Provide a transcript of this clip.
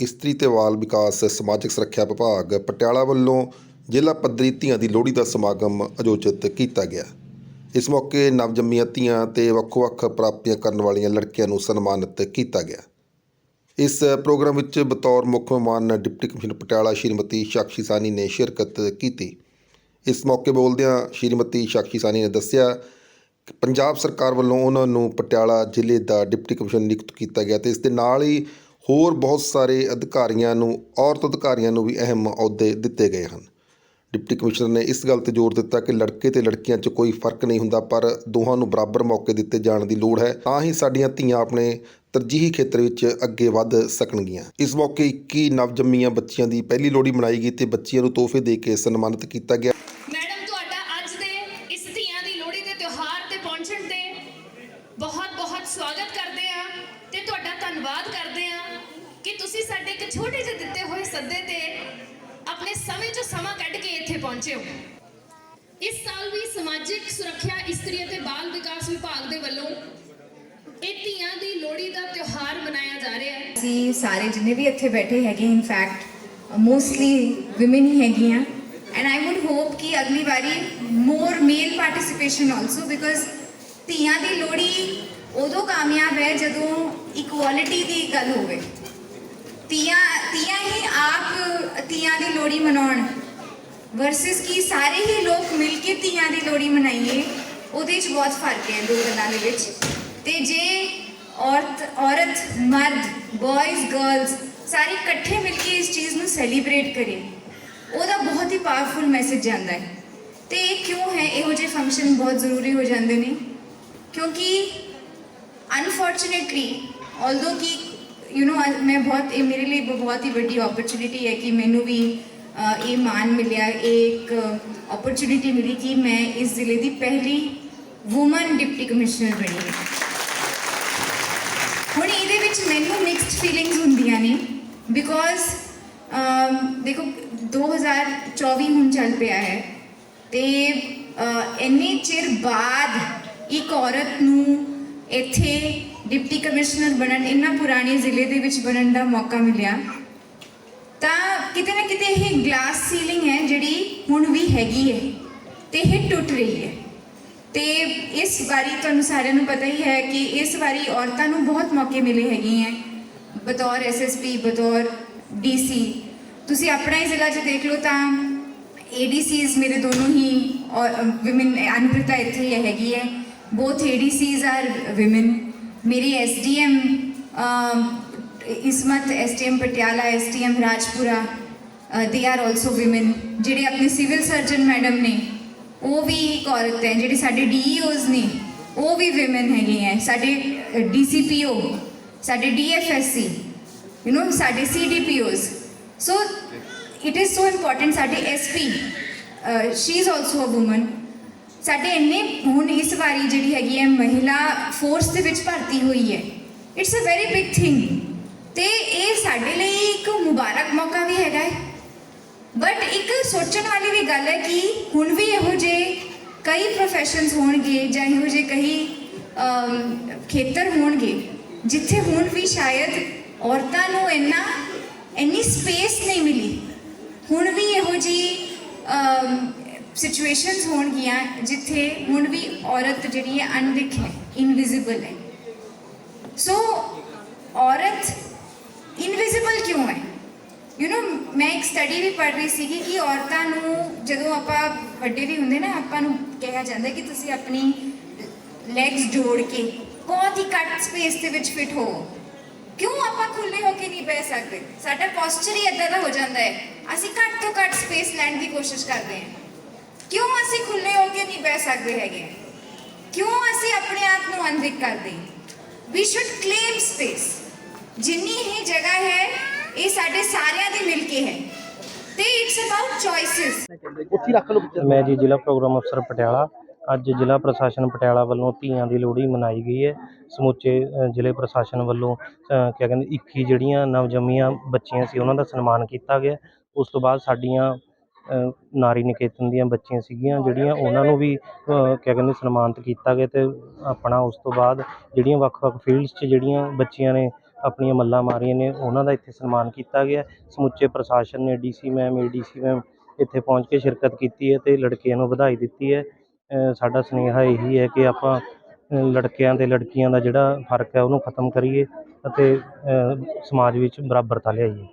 ਇਸਤਰੀ ਤੇ ਬਾਲ ਵਿਕਾਸ, ਸਮਾਜਿਕ ਸੁਰੱਖਿਆ ਵਿਭਾਗ ਪਟਿਆਲਾ ਵੱਲੋਂ ਜ਼ਿਲ੍ਹਾ ਪੱਧਰੀ ਧੀਆਂ ਦੀ ਲੋਹੜੀ ਦਾ ਸਮਾਗਮ ਆਯੋਜਿਤ ਕੀਤਾ ਗਿਆ। ਇਸ ਮੌਕੇ ਨਵਜੰਮੀਆਂ ਧੀਆਂ ਤੇ ਵੱਖ-ਵੱਖ ਪ੍ਰਾਪਤੀਆਂ ਕਰਨ ਵਾਲੀਆਂ ਲੜਕੀਆਂ ਨੂੰ ਸਨਮਾਨਿਤ ਕੀਤਾ ਗਿਆ। ਇਸ ਪ੍ਰੋਗਰਾਮ ਵਿੱਚ ਬਤੌਰ ਮੁੱਖ ਮਹਿਮਾਨ ਡਿਪਟੀ ਕਮਿਸ਼ਨਰ ਪਟਿਆਲਾ ਸ਼੍ਰੀਮਤੀ ਸਾਕਸ਼ੀ ਸਾਨੀ ਨੇ ਸ਼ਿਰਕਤ ਕੀਤੀ। ਇਸ ਮੌਕੇ ਬੋਲਦਿਆਂ ਸ਼੍ਰੀਮਤੀ ਸਾਕਸ਼ੀ ਸਾਨੀ ਨੇ ਦੱਸਿਆ ਕਿ ਪੰਜਾਬ ਸਰਕਾਰ ਵੱਲੋਂ ਉਹਨਾਂ ਨੂੰ ਪਟਿਆਲਾ ਜ਼ਿਲ੍ਹੇ ਦਾ ਡਿਪਟੀ ਕਮਿਸ਼ਨਰ ਨਿਯੁਕਤ ਕੀਤਾ ਗਿਆ ਤੇ ਇਸ ਦੇ ਨਾਲ ਹੀ ਹੋਰ ਬਹੁਤ ਸਾਰੇ ਅਧਿਕਾਰੀਆਂ ਨੂੰ, ਔਰਤ ਅਧਿਕਾਰੀਆਂ ਨੂੰ ਵੀ ਅਹਿਮ ਅਹੁਦੇ ਦਿੱਤੇ ਗਏ ਹਨ। ਡਿਪਟੀ ਕਮਿਸ਼ਨਰ ਨੇ ਇਸ ਗੱਲ ਤੇ ਜ਼ੋਰ ਦਿੱਤਾ ਕਿ ਲੜਕੇ ਤੇ ਲੜਕੀਆਂ 'ਚ ਕੋਈ ਫ਼ਰਕ ਨਹੀਂ ਹੁੰਦਾ, ਪਰ ਦੋਹਾਂ ਨੂੰ ਬਰਾਬਰ ਮੌਕੇ ਦਿੱਤੇ ਜਾਣ ਦੀ ਲੋੜ ਹੈ, ਤਾਂ ਹੀ ਸਾਡੀਆਂ ਧੀਆਂ ਆਪਣੇ ਤਰਜੀਹੀ ਖੇਤਰ ਵਿੱਚ ਅੱਗੇ ਵੱਧ ਸਕਣਗੀਆਂ। ਇਸ ਮੌਕੇ 21 ਨਵਜੰਮੀਆਂ ਬੱਚੀਆਂ ਦੀ ਪਹਿਲੀ ਲੋਹੜੀ ਮਨਾਈ ਗਈ ਤੇ ਬੱਚੀਆਂ ਨੂੰ ਤੋਹਫੇ ਦੇ ਕੇ ਸਨਮਾਨਿਤ ਕੀਤਾ ਗਿਆ। ਸਵਾਗਤ ਕਰਦੇ ਆ ਤੇ ਤੁਹਾਡਾ ਧੰਨਵਾਦ ਕਰਦੇ ਆ ਕਿ ਤੁਸੀਂ ਸਾਡੇ ਇੱਕ ਛੋਟੇ ਜਿਹੇ ਦਿੱਤੇ ਹੋਏ ਸੱਦੇ ਤੇ ਆਪਣੇ ਸਮੇਂ 'ਚੋਂ ਸਮਾਂ ਕੱਢ ਕੇ ਇੱਥੇ ਪਹੁੰਚੇ ਹੋ। ਇਸ ਸਾਲ ਵੀ ਸਮਾਜਿਕ ਸੁਰੱਖਿਆ, ਇਸਤਰੀ ਅਤੇ ਬਾਲ ਵਿਕਾਸ ਵਿਭਾਗ ਦੇ ਵੱਲੋਂ ਇਹ ਧੀਆਂ ਦੀ ਲੋਹੜੀ ਦਾ ਤਿਉਹਾਰ ਮਨਾਇਆ ਜਾ ਰਿਹਾ ਹੈ। ਅਸੀਂ ਸਾਰੇ ਜਿੰਨੇ ਵੀ ਇੱਥੇ ਬੈਠੇ ਹੈਗੇ ਇਨਫੈਕਟ ਮੋਸਟਲੀ ਔਮਨ ਹੀ ਹੈਗੀਆਂ ਐਂਡ ਆਈ ਵੁੱਡ ਹੋਪ ਕਿ ਅਗਲੀ ਵਾਰੀ more male participation also because ਧੀਆਂ ਦੀ ਲੋਹੜੀ ਉਦੋਂ ਕਾਮਯਾਬ ਹੈ ਜਦੋਂ ਇਕੁਐਲਿਟੀ ਦੀ ਗੱਲ ਹੋਵੇ। ਤੀਆਂ ਤੀਆਂ ਹੀ ਆਪ, ਤੀਆਂ ਦੀ ਲੋੜੀ ਮਨਾਉਣ ਵਰਸਸ ਕੀ ਸਾਰੇ ਹੀ ਲੋਕ ਮਿਲ ਕੇ ਧੀਆਂ ਦੀ ਲੋੜੀ ਮਨਾਈਏ, ਉਹਦੇ 'ਚ ਬਹੁਤ ਫ਼ਰਕ ਹੈ ਦੋ ਗੱਲਾਂ ਦੇ ਵਿੱਚ। ਤੇ ਜੇ ਔਰਤ ਔਰਤ, ਮਰਦ ਬॉयਜ਼ ਗਰਲਸ ਸਾਰੇ ਇਕੱਠੇ ਮਿਲ ਕੇ ਇਸ ਚੀਜ਼ ਨੂੰ ਸੈਲੀਬ੍ਰੇਟ ਕਰੇ, ਉਹਦਾ ਬਹੁਤ ਹੀ ਪਾਵਰਫੁਲ ਮੈਸੇਜ ਜਾਂਦਾ ਹੈ। ਤੇ ਇਹ ਕਿਉਂ ਹੈ? ਇਹੋ ਜਿਹੇ ਫੰਕਸ਼ਨ ਬਹੁਤ ਜ਼ਰੂਰੀ ਹੋ ਜਾਂਦੇ ਨੇ। ਕਿਉਂਕਿ ਅਨਫੋਰਚੂਨੇਟਲੀ ਆਲਦੋ ਕਿ ਯੂ نو ਮੈਂ ਬਹੁਤ ਇਹ ਮੇਰੇ ਲਈ ਬਹੁਤ ਹੀ ਵੱਡੀ ਓਪਰਚ्युनिटी ਹੈ ਕਿ ਮੈਨੂੰ ਵੀ ਇਹ ਮਾਨ ਮਿਲਿਆ ਇੱਕ ਓਪਰਚ्युनिटी ਮਿਲੀ ਕਿ ਮੈਂ ਇਸ ਜ਼ਿਲ੍ਹੇ ਦੀ ਪਹਿਲੀ ਔਮਨ ਡਿਪਟੀ ਕਮਿਸ਼ਨਰ ਬਣੀ ਹੁਣ ਇਹਦੇ ਵਿੱਚ ਮੈਨੂੰ ਮਿਕਸਡ ਫੀਲਿੰਗਸ ਹੁੰਦੀਆਂ ਨੇ ਬਿਕੋਜ਼ ਦੇਖੋ 2024 ਹੁਣ ਚੱਲ ਪਿਆ ਹੈ ਤੇ ਇੰਨੇ ਚਿਰ ਬਾਅਦ ਇੱਕ ਔਰਤ ਨੂੰ ਇੱਥੇ ਡਿਪਟੀ ਕਮਿਸ਼ਨਰ ਬਣਨ, ਇੰਨਾ ਪੁਰਾਣੇ ਜ਼ਿਲ੍ਹੇ ਦੇ ਵਿੱਚ ਬਣਨ ਦਾ ਮੌਕਾ ਮਿਲਿਆ। ਤਾਂ ਕਿਤੇ ਨਾ ਕਿਤੇ ਇਹ ਗਲਾਸ ਸੀਲਿੰਗ ਹੈ ਜਿਹੜੀ ਹੁਣ ਵੀ ਹੈਗੀ ਹੈ ਤੇ ਇਹ ਟੁੱਟ ਰਹੀ ਹੈ। ਤੇ ਇਸ ਵਾਰੀ ਤੁਹਾਨੂੰ ਸਾਰਿਆਂ ਨੂੰ ਪਤਾ ਹੀ ਹੈ ਕਿ ਇਸ ਵਾਰੀ ਔਰਤਾਂ ਨੂੰ ਬਹੁਤ ਮੌਕੇ ਮਿਲੇ ਹੈਗੇ ਹੈ। ਬਤੌਰ ਐਸਐਸਪੀ ਬਤੌਰ ਡੀਸੀ ਤੁਸੀਂ ਆਪਣਾ ਹੀ ਜ਼ਿਲ੍ਹਾ 'ਚ ਦੇਖ ਲਓ ਤਾਂ ਏਡੀਸੀਜ਼ ਮੇਰੇ ਦੋਨੋਂ ਹੀ ਔਮਨ ਅਨੁਪ੍ਰਿਤਾ ਇੱਥੇ ਹੀ ਹੈਗੀ ਹੈ। ਬੋਥ ਏਡੀਸੀਜ਼ ਆਰ ਔਮਨ ਮੇਰੀ SDM Ismat SDM Patiala SDM Rajpura ਦੇ ਆਰ ਆਲਸੋ ਔਮਨ ਜਿਹੜੇ ਆਪਣੇ ਸਿਵਲ ਸਰਜਨ ਮੈਡਮ ਨੇ ਉਹ ਵੀ ਇੱਕ ਔਰਤ ਹੈ ਜਿਹੜੇ ਸਾਡੇ ਡੀਈਓਜ਼ ਨੇ ਉਹ ਵੀ ਔਮਨ ਹੈਗੇ ਹੈ ਸਾਡੇ ਡੀਸੀਪੀਓ ਸਾਡੇ ਡੀਐਫਐਸਸੀ ਯੂ نو ਸਾਡੇ CDPOs so it is so important ਸਾਡੇ SP she is also uh women ਸਾਡੇ ਇੰਨੇ ਹੁਣ ਇਸ ਵਾਰੀ ਜਿਹੜੀ ਹੈਗੀ ਹੈ ਮਹਿਲਾ ਫੋਰਸ ਦੇ ਵਿੱਚ ਭਰਤੀ ਹੋਈ ਹੈ। It's a very big thing ਤੇ ਇਹ ਸਾਡੇ ਲਈ ਇੱਕ ਮੁਬਾਰਕ ਮੌਕਾ ਵੀ ਹੈਗਾ ਹੈ। ਬਟ ਇੱਕ ਸੋਚਣ ਵਾਲੀ ਵੀ ਗੱਲ ਹੈ ਕਿ ਹੁਣ ਵੀ ਇਹੋ ਜਿਹੇ ਕਈ ਪ੍ਰੋਫੈਸ਼ਨਸ ਹੋਣਗੇ ਜਾਂ ਇਹੋ ਜਿਹੇ ਕਈ ਖੇਤਰ ਹੋਣਗੇ, ਜਿੱਥੇ ਹੁਣ ਵੀ ਸ਼ਾਇਦ ਔਰਤਾਂ ਨੂੰ ਇੰਨਾ, ਇੰਨੀ ਸਪੇਸ ਨਹੀਂ ਮਿਲੀ। ਹੁਣ ਵੀ ਇਹੋ ਜਿਹੀ ਸਿਚੁਏਸ਼ਨਸ ਹੋਣਗੀਆਂ ਜਿੱਥੇ ਹੁਣ ਵੀ ਔਰਤ ਜਿਹੜੀ ਹੈ ਅਣਦਿਖ ਹੈ ਇਨਵਿਜ਼ੀਬਲ ਹੈ। ਸੋ ਔਰਤ ਇਨਵਿਜ਼ੀਬਲ ਕਿਉਂ ਹੈ? ਯੂ نو ਮੈਂ ਇੱਕ ਸਟੱਡੀ ਵੀ ਪੜ੍ਹ ਰਹੀ ਸੀਗੀ ਕਿ ਔਰਤਾਂ ਨੂੰ ਜਦੋਂ ਆਪਾਂ ਵੱਡੇ ਵੀ ਹੁੰਦੇ ਨਾ, ਆਪਾਂ ਨੂੰ ਕਿਹਾ ਜਾਂਦਾ ਕਿ ਤੁਸੀਂ ਆਪਣੀ ਲੈਗਸ ਜੋੜ ਕੇ ਬਹੁਤ ਹੀ ਘੱਟ ਸਪੇਸ ਦੇ ਵਿੱਚ ਫਿਟ ਹੋ। ਕਿਉਂ ਆਪਾਂ ਖੁੱਲੇ ਹੋ ਕੇ ਨਹੀਂ ਬਹਿ ਸਕਦੇ? ਸਾਡਾ ਪੋਸਚਰ ਹੀ ਇਦਾਂ ਦਾ ਹੋ ਜਾਂਦਾ ਹੈ। ਅਸੀਂ ਘੱਟ ਤੋਂ ਘੱਟ ਸਪੇਸ ਲੈਣ ਦੀ ਕੋਸ਼ਿਸ਼ ਕਰਦੇ ਹਾਂ। ਕਿਉਂ ਅਸੀਂ ਖੁੱਲੇ ਹੋ ਕੇ ਨਹੀਂ ਬਹਿ ਸਕਦੇ ਹੈਗੇ? ਕਿਉਂ ਅਸੀਂ ਆਪਣੇ ਆਪ ਨੂੰ ਅਨਦਿਕ ਕਰਦੇ? ਵੀ ਸ਼ੁੱਡ ਕਲੇਮ ਸਪੇਸ ਜਿੰਨੀ ਹੀ ਜਗ੍ਹਾ ਹੈ ਇਹ ਸਾਡੇ ਸਾਰਿਆਂ ਦੀ ਮਿਲ ਕੇ ਹੈ। ਤੇ ਇਟਸ ਅਬਾਊਟ ਚੋਇਸਸ ਉੱਥੇ ਹੀ ਰੱਖ ਲਓ ਬੱਚੇ। ਮੈਂ ਜੀ ਜ਼ਿਲ੍ਹਾ ਪ੍ਰੋਗਰਾਮ ਅਫਸਰ ਪਟਿਆਲਾ। ਅੱਜ ਜ਼ਿਲ੍ਹਾ ਪ੍ਰਸ਼ਾਸਨ ਪਟਿਆਲਾ ਵੱਲੋਂ ਧੀਆਂ ਦੀ ਲੋਹੜੀ ਮਨਾਈ ਗਈ ਹੈ। ਸਮੁੱਚੇ ਜ਼ਿਲ੍ਹੇ ਪ੍ਰਸ਼ਾਸਨ ਵੱਲੋਂ ਕਿਆ ਕਹਿੰਦੇ 21 ਜਿਹੜੀਆਂ ਨਵਜੰਮੀਆਂ ਬੱਚੀਆਂ ਸੀ ਉਹਨਾਂ ਦਾ ਸਨਮਾਨ ਕੀਤਾ ਗਿਆ। ਉਸ ਤੋਂ ਬਾਅਦ ਸਾਡੀਆਂ ਨਾਰੀ ਨਿਕੇਤਨ ਦੀਆਂ ਬੱਚੀਆਂ ਸੀਗੀਆਂ, ਜਿਹੜੀਆਂ ਉਹਨਾਂ ਨੂੰ ਵੀ ਕਿਆ ਕਹਿੰਦੇ, ਸਨਮਾਨਿਤ ਕੀਤਾ ਗਿਆ ਅਤੇ ਆਪਣਾ ਉਸ ਤੋਂ ਬਾਅਦ ਜਿਹੜੀਆਂ ਵੱਖ-ਵੱਖ ਫੀਲਡਸ 'ਚ ਜਿਹੜੀਆਂ ਬੱਚੀਆਂ ਨੇ ਆਪਣੀਆਂ ਮੱਲਾਂ ਮਾਰੀਆਂ ਨੇ, ਉਹਨਾਂ ਦਾ ਇੱਥੇ ਸਨਮਾਨ ਕੀਤਾ ਗਿਆ। ਸਮੁੱਚੇ ਪ੍ਰਸ਼ਾਸਨ ਨੇ D C ma'am, A D C ma'am ਇੱਥੇ ਪਹੁੰਚ ਕੇ ਸ਼ਿਰਕਤ ਕੀਤੀ ਹੈ ਅਤੇ ਲੜਕੀਆਂ ਨੂੰ ਵਧਾਈ ਦਿੱਤੀ ਹੈ। ਸਾਡਾ ਸੁਨੇਹਾ ਇਹੀ ਹੈ ਕਿ ਆਪਾਂ ਲੜਕਿਆਂ ਅਤੇ ਲੜਕੀਆਂ ਦਾ ਜਿਹੜਾ ਫ਼ਰਕ ਹੈ ਉਹਨੂੰ ਖਤਮ ਕਰੀਏ ਅਤੇ ਸਮਾਜ ਵਿੱਚ ਬਰਾਬਰਤਾ ਲਿਆਈਏ।